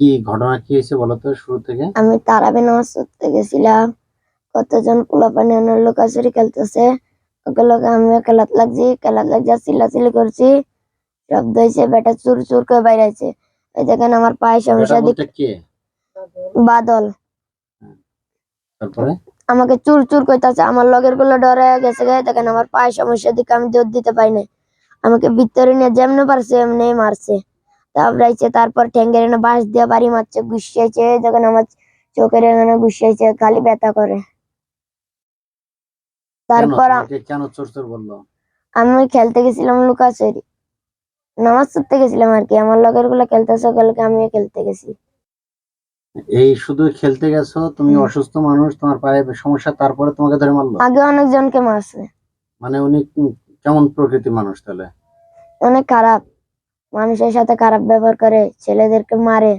কি ঘটনা কি হয়েছে বলো তো শুরু থেকে? আমি তারাবি নামাজ পড়তে গেছিলাম। কতজন পোলাপানি অন্য লোক লুকাচুরি খেলতেছে? ওকে লোক আমিও খেলাত লাগছি খেলাত লাগছে চিল্লাচিল্লি করছি। শব্দ হয়েছে বেটা চুর চুর করে বাইরে আছে এই দেখেন আমার পায়ে সমস্যা দিক বাদল। তারপরে? আমাকে চুর চুর করতেছে আমার লগেরগুলো ডরে গেছে গে। দেখেন আমার পায়ে সমস্যা দিকে আমি দৌড় দিতে পারি না আমাকে ভিতরে নিয়ে যেমনি পারছে এমনি মারছে। তারপরে আইছে তারপর ঠ্যাঙ্গের এনে বাঁশ দিয়ে বাড়ি মারছে গুছিয়েছে যখন আমার চোখের এখানে গুছিয়েছে খালি ব্যথা করে। তারপর কেন চোর চোর বলল? আমি খেলতে গেছিলাম লুকাচুরি নামাজ পড়তে গেছিলাম আর কি আমার লগেরগুলো খেলতেছে কালকে আমিও খেলতে গেছি। এই শুধু খেলতে গেছো তুমি অসুস্থ মানুষ তোমার পায়ে সমস্যা তারপরে তোমাকে ধরে মারলো? আগে অনেকজনকে মারছে। মানে উনি কেমন প্রকৃতির মানুষ তাহলে? অনেক খারাপ। মানুষের সাথে খারাপ ব্যবহার করে ছেলেদেরকে মারে।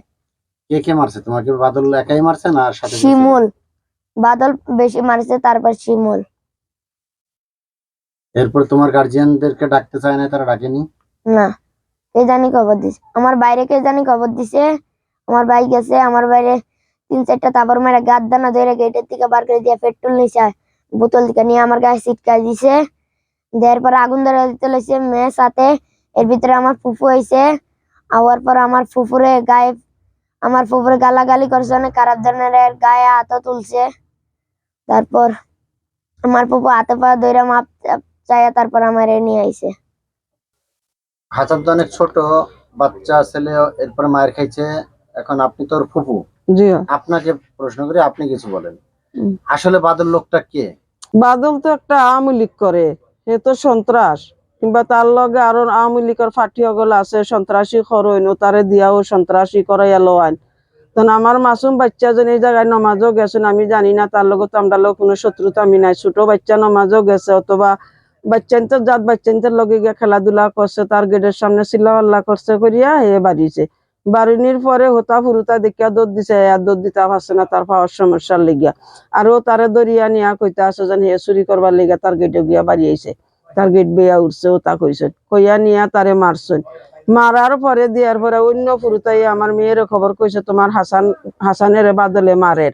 কে কে মারছে? তোমাকে বাদল একাই মারছে না আর সাথে শিমুল। বাদল বেশি মারছে তারপর শিমুল। এরপর তোমার গার্জিয়ানদেরকে ডাকতে চায় না তারা ডাকেনি? না কে জানি খবর দিছে। আমার বাইরে কে জানি খবর দিছে। আমার ভাই গেছে আমার বাইরে তিন চারটা তাবর মেরে গাদ দানা ধরে গেটের থেকে বার করে দিয়ে পেট্রোল নিছে বোতল থেকে নিয়ে আমার গায়ে সিটকাই দিছে। দেওয়ার পর আগুন ধরে দিতে লইছে মেয়ে সাথে। এর ভিতরে আমার ফুফু হয়েছে আওয়ার পর আমার ফুফুরে গায়ে আমার ফুফুরে গালাগালি করছে অনেক খারাপ ধরনের গায়ে হাতও তুলছে। তারপর আমার ফুফু হাতে পা ধরে মাপ চাইয়া তারপর আমার নিয়ে আইছে। হাজার তো অনেক ছোট বাচ্চা ছেলে এরপর মায়ের খাইছে। এখন আপনি তোর ফুফু। জি। আপনাকে প্রশ্ন করি আপনি কিছু বলেন। আসলে বাদল লোকটা কে? বাদল তো একটা আওয়ামী লীগ করে সে তো সন্ত্রাস। কিংবা তার লগে আরও আওয়ামী লীগের ফাটি অগল আছে, সন্ত্রাসী খরইন ও তারে দিয়াও সন্ত্রাসী করাইয়া লোয়ান তখন আমার মাসুম বাচ্চা জন এই জায়গায় নমাজও গেছেন, আমি জানি না, তার লগত আমরা লোক কোনো শত্রুতা আমি নাই। ছোট বাচ্চা নমাজও গেছে, অথবা বাচ্চান্তের জাত বাচ্চান্তের লগে গিয়ে খেলাধুলা করছে, তার গেটের সামনে চিল্লা করছে করিয়া হে বাড়িছে। বাড়িনির পরে হোতা ফুরুতা দেখিয়া দৌড় দিছে আর দৌড় দিতে পারছে না, তার পাওয়ার সমস্যার লেগিয়া। আর ও তারে দরিয়া নিয়া কইতা আছে যেন হে চুরি করবার লেগা তার গেটে গিয়া বাড়ি আইছে। তার গেট বেয়া উঠছে, ও তা কইছে কইয়া নিয়া তারে মারছেন মারার পরে, দিয়ার পরে অন্য ফুরুতাই আমার মেয়ের খবর কইছে, তোমার হাসান, হাসানের বাদলে মারের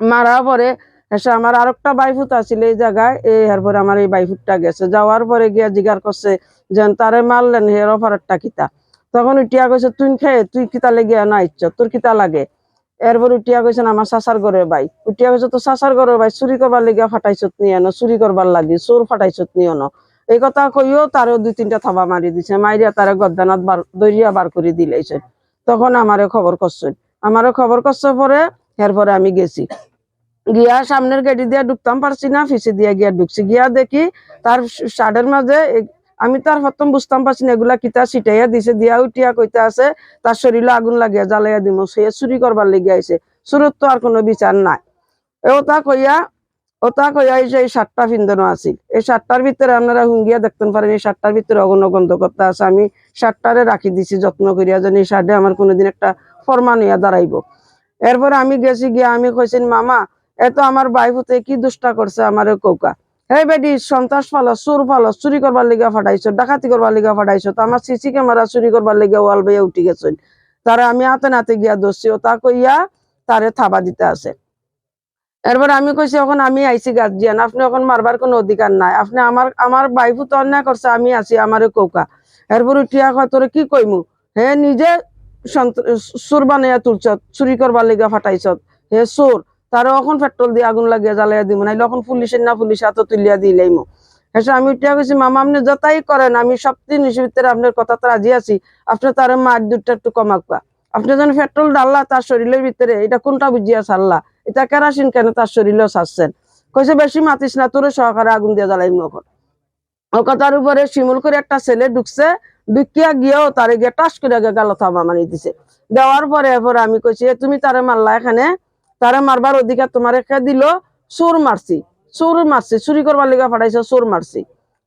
মারার পরে এসে আমার আরেকটা বাইফুত আছিল এই জায়গায় এই পরে আমার এই বাইফুটটা গেছে। যাওয়ার পরে গিয়া জিগার করছে, যেন তারে মারলেন, হের অফারটা কিতা? তখন উঠিয়া কইছে, তুই খেয়ে তুই কিতা লেগিয়া না ইচ্ছ তোর কিতা লাগে? এরপর উঠিয়া কইছেন, আমার চাচার ঘরের ভাই। উঠিয়া কইছে, তো চাচার ঘরের ভাই, চুরি করবার লেগিয়া ফাটাইছত নিয়ে ন চুরি করবার লাগি, চোর ফাটাইছত নিয়ে ন এই কথা কইও তারও দুই তিনটা থাবা মারি দিছে মাইরিয়া তারে গদ্দানাত বার দরিয়া বার করে দিলাইছে। তখন আমারে খবর করছেন আমারে খবর করছে পরে এরপরে আমি গেছি। গিয়া সামনের গেটি দিয়া ঢুকতাম পারছি না, ফিসে দিয়া গিয়া ঢুকছি। গিয়া দেখি তার শার্টের মাঝে আমি তার প্রথম বুঝতাম পারছি না, এগুলা কিতা ছিটাইয়া দিছে, দিয়া উঠিয়া কইতা আছে, তার শরীরে আগুন লাগিয়া জ্বালাইয়া দিম সে চুরি করবার লেগে আইছে। চুরত তো আর কোনো বিচার নাই। ওটা কইয়া ওটা কইয়া এই যে এই সাতটা ফিন্দনো আছিল, এই সাতটার ভিতরে আপনারা হুঙ্গিয়া দেখতেন পারেন, এই সাতটার ভিতরে অগণ গন্ধ করতে আছে, আমি সাতটারে রাখি দিছি যত্ন করিয়া যেন এই সার্টে আমার কোনোদিন একটা ফরমান হইয়া দাঁড়াইব। এরপরে আমি গেছি গিয়া, আমি কইছেন মামা এত আমার বাইফুতে কি দুষ্টা করছে আমারে কৌকা? হে বেডি সন্ত্রাস ফালো চোর ফালো চুরি করবার লিগা ফাটাইছো, ডাকাতি করবার লিগা ফাটাইছো, তো আমার সিসি ক্যামেরা চুরি করবার লিগা ওয়াল বাইয়া উঠি গেছেন। তারা আমি হাতে নাতে গিয়া দোষছি ও তা কইয়া তারে থাবা দিতে আছে। এরপর আমি কইছি, এখন আমি আইছি গার্জিয়ান, আপনি এখন মারবার কোনো অধিকার নাই। আপনি আমার আমার বাইফু তো অন্যায় করছে, আমি আছি, আমারে কৌকা। এরপর উঠিয়া কয়, তোরে কি কইমু? হে নিজে চোর বানাইয়া তুলছ, চুরি করবার লিগা ফাটাইছ, হে চোর তারা এখন পেট্রোল দিয়ে আগুন লাগিয়ে জ্বালাইয়া দিব নাইলে এখন পুলিশের না পুলিশ এত তুলিয়া দিলেই মো হেসে আমি উঠিয়া গেছি মামা, আপনি যতাই করেন, আমি সব জিনিসের ভিতরে আপনার কথা তো রাজি আছি, আপনি তার মার দুধটা একটু কমাকা আপনি যখন পেট্রোল ডাললা তার শরীরের ভিতরে, এটা কোনটা বুঝিয়া ছাড়লা? এটা কেরাসিন কেন তার শরীরেও ছাড়ছেন? কইছে, বেশি মাতিস না, তোর সহকারে আগুন দিয়ে জ্বালাই এখন। ও কথার উপরে শিমুল করে একটা ছেলে ঢুকছে, ঢুকিয়া গিয়েও তারে গিয়ে টাস করে গালো থামা মানি দিছে। দেওয়ার পরে এরপরে আমি কইছি তুমি তারে মারলা এখানে? তারে মারবার অধিকার তোমার রেখে দিল? চোর মারছি। চোর মারছি। চুরি করবার লিগা ফাটাইছে চোর মারছি।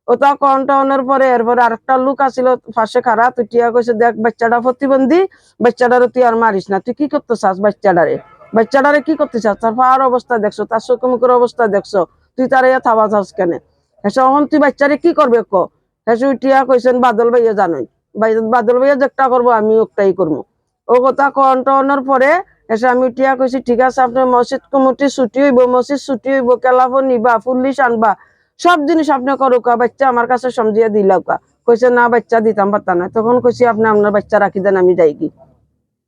ওটা কন্টাউনের পরে এরপরে আরেকটা লোক আছিল পাশে খারাপ তুই টিয়া কইছে, দেখ, বাচ্চাটা প্রতিবন্ধী, বাচ্চাটারে তুই আর মারিস না। তুই কি করতে চাস বাচ্চাটারে? বাচ্চাটারে কি করতে চাস তার পাওয়ার অবস্থা দেখছ, তার চোখে মুখের অবস্থা দেখছ। তুই তারে ইয়া থাবা চাস কেন? হেসে এখন তুই বাচ্চারে কি করবে ক? হেসে উঠিয়া কইছেন, বাদল ভাইয়া জানোই। বাদল ভাইয়া যেটা করব আমি ওটাই করব। ও কথা কন্টনের পরে এসে আমি উঠিয়া কইছি ঠিক আছে আপনার মসজিদ কমিটি ছুটি হইব মসজিদ ছুটি হইব কেলাফো নিবা পুলিশ আনবা, সব জিনিস আপনি করুকা বাচ্চা আমার কাছে সমঝিয়ে দিলাকা কইছে না বাচ্চা দিতাম পারতা না তখন কইছি আপনি আপনার বাচ্চা রাখি দেন, আমি যাই কি?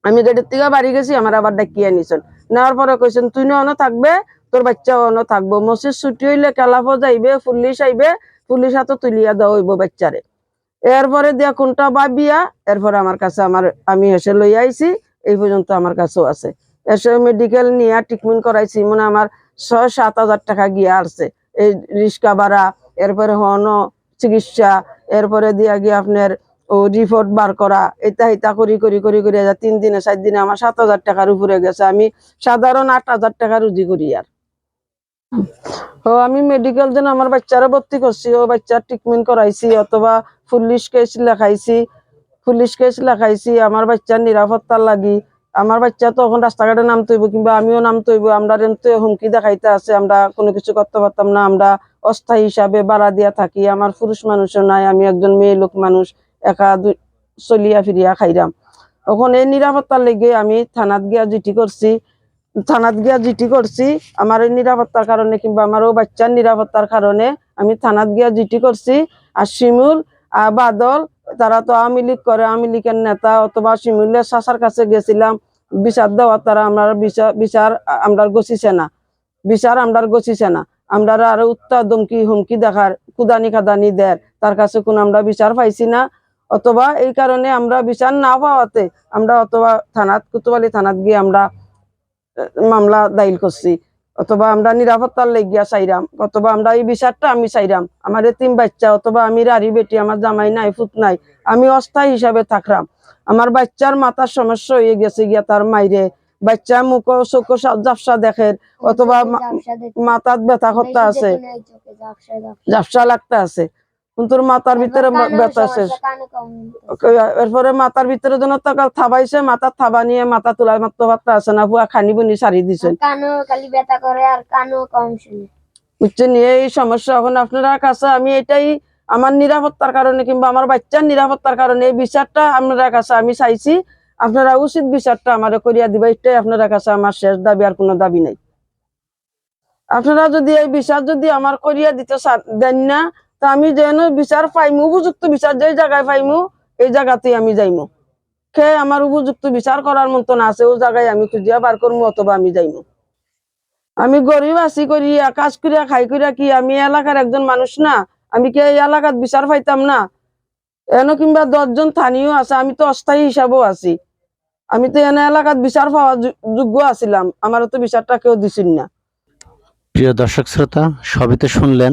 আমি গেটের থেকে বাড়ি গেছি আমার আবার ডাকিয়ে নিছেন নেওয়ার পরে কইছেন তুই অন থাকবে? তোর বাচ্চা অন থাকব। মসজিদ ছুটি হইলে কেলাফো যাইবে পুলিশ আইবে পুলিশ হাতে তুলিয়া দেওয়া হইব বাচ্চারে এরপরে দিয়া কোনটা বাবিয়া এরপরে আমার কাছে আমার আমি এসে লই আইছি। এই পর্যন্ত আমার কাছেও আছে। এসে মেডিকেল নিয়ে ট্রিটমেন্ট করাইছি মানে আমার ছয় সাত হাজার টাকা গিয়া আসছে। এই রিক্সা ভাড়া এরপরে হন চিকিৎসা, এরপরে দিয়া গিয়ে আপনার ও রিপোর্ট বার করা এটা এটা করি করি করি করি যা তিন দিনে, চার দিনে আমার সাত হাজার টাকার উপরে গেছে। আমি সাধারণ আট হাজার টাকা রুজি করি আর। ও, আমি মেডিকেল যেন আমার বাচ্চারা ভর্তি করছি, ও বাচ্চার ট্রিটমেন্ট করাইছি, অথবা পুলিশ কেস লেখাইছি। পুলিশ কেস লেখাইছি আমার বাচ্চার নিরাপত্তার লাগি। আমার বাচ্চা তখন রাস্তাঘাটে নামতে হইব কিংবা আমিও নামতে হইব আমরা রেন্তে হুমকি দেখাইতে আছে, আমরা কোনো কিছু করতে পারতাম না, আমরা অস্থায়ী হিসাবে ভাড়া দিয়া থাকি, আমার পুরুষ মানুষও নাই, আমি একজন মেয়ে লোক মানুষ, একা চলিয়া ফিরিয়া খাইরাম। তখন এই নিরাপত্তার লেগে আমি থানাত গিয়া জিটি করছি, থানাত গিয়া জিটি করছি, আমার এই নিরাপত্তার কারণে, কিংবা আমার ও বাচ্চার নিরাপত্তার কারণে আমি থানাত গিয়া জিটি করছি, আর শিমুল বাদল তারা তো আওয়ামী লীগ করে, আওয়ামী লীগের নেতা অথবা শিমুলের শাসার কাছে গেছিলাম, বিচার দেওয়া তারা আমরা বিচার বিচার আমরা গছিছে না। বিচার আমরা গছিছে না। আমরা আরও উত্তর ধমকি, হুমকি দেখার, কুদানি খাদানি দেয় তার কাছে কোন আমরা বিচার পাইছি না। অথবা এই কারণে আমরা বিচার না পাওয়াতে আমরা অথবা থানাত কুতুবালি থানাত গিয়ে আমরা মামলা দাইল করছি। অথবা আমরা নিরাপত্তার লেগিয়া চাইরাম অথবা আমরা এই বিচারটা আমি চাইরাম আমার তিন বাচ্চা অথবা আমি রারি বেটি আমার জামাই নাই ফুত নাই আমি অস্থায়ী হিসাবে থাকরাম। আমার বাচ্চার মাথার সমস্যা হয়ে গেছে গিয়া তার মাইরে বাচ্চা মুখ চোখ জাপসা দেখে অথবা মাথাত ব্যথা করতে আছে জাপসা লাগতে আছে। কিন্তু মাথার ভিতরে ব্যথা আছে এরপরে মাথার ভিতরে যেন টাকা থাবাইছে মাথার থাবা নিয়ে মাথা তোলায় মাত্র পাত্তা আছে না পুয়া খানি বুনি সারি শুনে। বুঝছেন এই সমস্যা এখন আপনারা কাছে আমি এটাই আমার নিরাপত্তার কারণে কিংবা আমার বাচ্চার নিরাপত্তার কারণে এই বিচারটা আপনারা কাছে আমি চাইছি। আপনারা উচিত বিচারটা আমার করিয়া দিবা এটাই আপনারা কাছে আমার শেষ দাবি আর কোনো দাবি নাই। আপনারা যদি এই বিচার যদি আমার করিয়া দিতে দেন না তা আমি যেন বিচার পাইমু, উপযুক্ত বিচার যে জায়গায় পাইমু, এই জায়গাতেই আমি যাইমু। খে, আমার উপযুক্ত বিচার করার মতন আছে, ও জায়গায় আমি খুঁজিয়া বার করব অথবা আমি যাইমু। আমি গরিব আছি করিয়া, কাজ করিয়া, খাই করিয়া কি আমি এলাকার একজন মানুষ না? আমি কি এই এলাকাত বিচার পাইতাম না? এনো কিংবা দশজন স্থানীয় আছে, আমি তো অস্থায়ী হিসাবেও আছি। আমি তো এনে এলাকাত বিচার পাওয়া যোগ্য আছিলাম আমার তো বিচারটা কেউ দিছিল না। প্রিয় দর্শক শ্রোতা সবই তো শুনলেন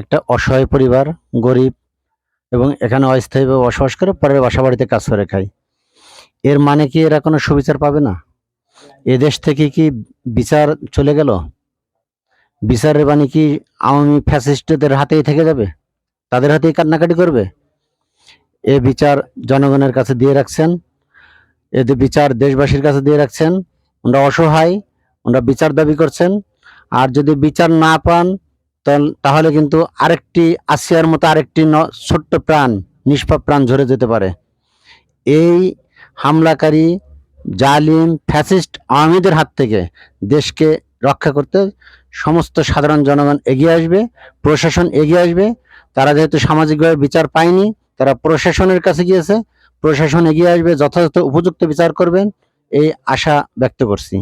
একটা অসহায় পরিবার, গরিব এবং এখানে অস্থায়ীভাবে বসবাস করে পরের বাসা বাড়িতে কাজ করে খায়। এর মানে কি এরা কোনো সুবিচার পাবে না? এদেশ থেকে কি বিচার চলে গেল? বিচারের বাণী কি আওয়ামী ফ্যাসিস্টদের হাতেই থেকে যাবে? তাদের হাতেই কান্নাকাটি করবে? এ বিচার জনগণের কাছে দিয়ে রাখছেন এদের বিচার দেশবাসীর কাছে দিয়ে রাখছেন। ওনারা অসহায় ওনারা বিচার দাবি করছেন। আর যদি বিচার না পান তাহলে কিন্তু আরেকটি আসিয়ার মতো আরেকটি ছোট্ট প্রাণ, নিষ্পাপ প্রাণ ঝরে যেতে পারে। এই হামলাকারী জালিম ফ্যাসিস্ট আওয়ামীদের হাত থেকে দেশকে রক্ষা করতে সমস্ত সাধারণ জনগণ এগিয়ে আসবে, প্রশাসন এগিয়ে আসবে। তারা যেহেতু সামাজিকভাবে বিচার পায়নি, তারা প্রশাসনের কাছে গিয়েছে। প্রশাসন এগিয়ে আসবে, যথাযথ উপযুক্ত বিচার করবেন, এই আশা ব্যক্ত করছি।